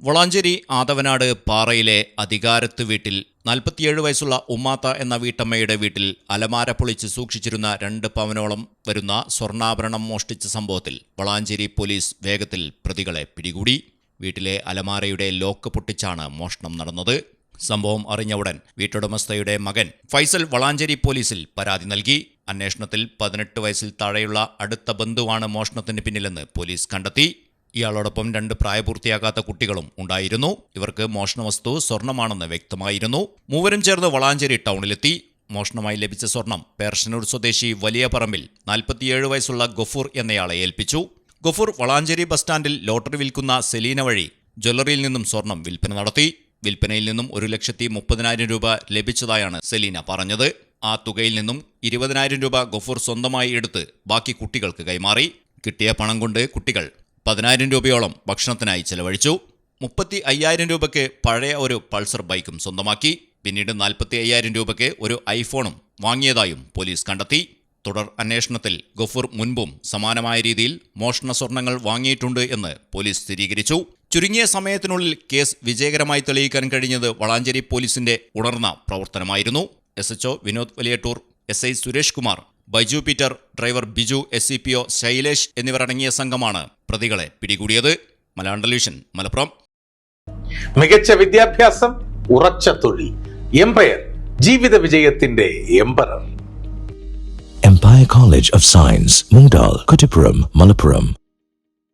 വളാഞ്ചേരി ആദവനാട് പാറയിലെ അധികാരത്ത് വീട്ടിൽ നാൽപ്പത്തിയേഴ് വയസ്സുള്ള ഉമ്മാത്ത എന്ന വീട്ടമ്മയുടെ വീട്ടിൽ അലമാര പൊളിച്ച് സൂക്ഷിച്ചിരുന്ന രണ്ട് പവനോളം വരുന്ന സ്വർണാഭരണം മോഷ്ടിച്ച സംഭവത്തിൽ വളാഞ്ചേരി പോലീസ് വേഗത്തിൽ പ്രതികളെ പിടികൂടി. വീട്ടിലെ അലമാരയുടെ ലോക്ക് പൊട്ടിച്ചാണ് മോഷണം നടന്നത്. സംഭവം അറിഞ്ഞ ഉടൻ വീട്ടുടമസ്ഥയുടെ മകൻ ഫൈസൽ വളാഞ്ചേരി പോലീസിൽ പരാതി നൽകി. അന്വേഷണത്തിൽ പതിനെട്ട് വയസ്സിൽ താഴെയുള്ള അടുത്ത ബന്ധുവാണ് മോഷണത്തിന് പിന്നിലെന്ന് പോലീസ് കണ്ടെത്തി. ഇയാളോടൊപ്പം രണ്ട് പ്രായപൂർത്തിയാകാത്ത കുട്ടികളും ഉണ്ടായിരുന്നു. ഇവർക്ക് മോഷണ വസ്തു സ്വർണമാണെന്ന് വ്യക്തമായിരുന്നു. മൂവരും ചേർന്ന് വളാഞ്ചേരി ടൗണിലെത്തി. മോഷണമായി ലഭിച്ച സ്വർണം പേർഷനൂർ സ്വദേശി വലിയ പറമ്പിൽ നാൽപ്പത്തിയേഴ് വയസ്സുള്ള ഗഫൂർ എന്നയാളെ ഏൽപ്പിച്ചു. ഗഫൂർ വളാഞ്ചേരി ബസ് സ്റ്റാൻഡിൽ ലോട്ടറി വിൽക്കുന്ന സെലീന വഴി ജ്വല്ലറിയിൽ നിന്നും സ്വർണം വിൽപ്പന നടത്തി. വിൽപ്പനയിൽ നിന്നും ഒരു ലക്ഷത്തി മുപ്പതിനായിരം രൂപ ലഭിച്ചതായാണ് സെലീന പറഞ്ഞത്. ആ തുകയിൽ നിന്നും ഇരുപതിനായിരം രൂപ ഗഫൂർ സ്വന്തമായി എടുത്ത് ബാക്കി കുട്ടികൾക്ക് കൈമാറി. കിട്ടിയ പണം കൊണ്ട് കുട്ടികൾ പതിനായിരം രൂപയോളം ഭക്ഷണത്തിനായി ചെലവഴിച്ചു. മുപ്പത്തി അയ്യായിരം രൂപയ്ക്ക് പഴയ ഒരു പൾസർ ബൈക്കും സ്വന്തമാക്കി. പിന്നീട് നാൽപ്പത്തി അയ്യായിരം രൂപയ്ക്ക് ഒരു ഐഫോണും വാങ്ങിയതായും പോലീസ് കണ്ടെത്തി. തുടർ അന്വേഷണത്തിൽ ഗഫൂർ മുൻപും സമാനമായ രീതിയിൽ മോഷണ സ്വർണങ്ങൾ വാങ്ങിയിട്ടുണ്ട് എന്ന് പോലീസ് സ്ഥിരീകരിച്ചു. ചുരുങ്ങിയ സമയത്തിനുള്ളിൽ കേസ് വിജയകരമായി തെളിയിക്കാൻ കഴിഞ്ഞത് വളാഞ്ചേരി പോലീസിന്റെ ഉണർന്ന പ്രവർത്തനമായിരുന്നു. S H O Vinod Valiyattoor S I Suresh Kumar Baiju Peter driver Biju S C P O Shailesh എന്നിവരടങ്ങിയ സംഘമാണ് പ്രതികളെ പിടികൂടിയത് മലയാളം ടെലിവിഷൻ മലപ്പുറം മികച്ച വിദ്യാഭ്യാസം ഉറച്ച തൊഴിൽ എംപയർ ജീവിത വിജയത്തിന്റെ empire empire college of science Mungdal, Kutipuram, Malappuram.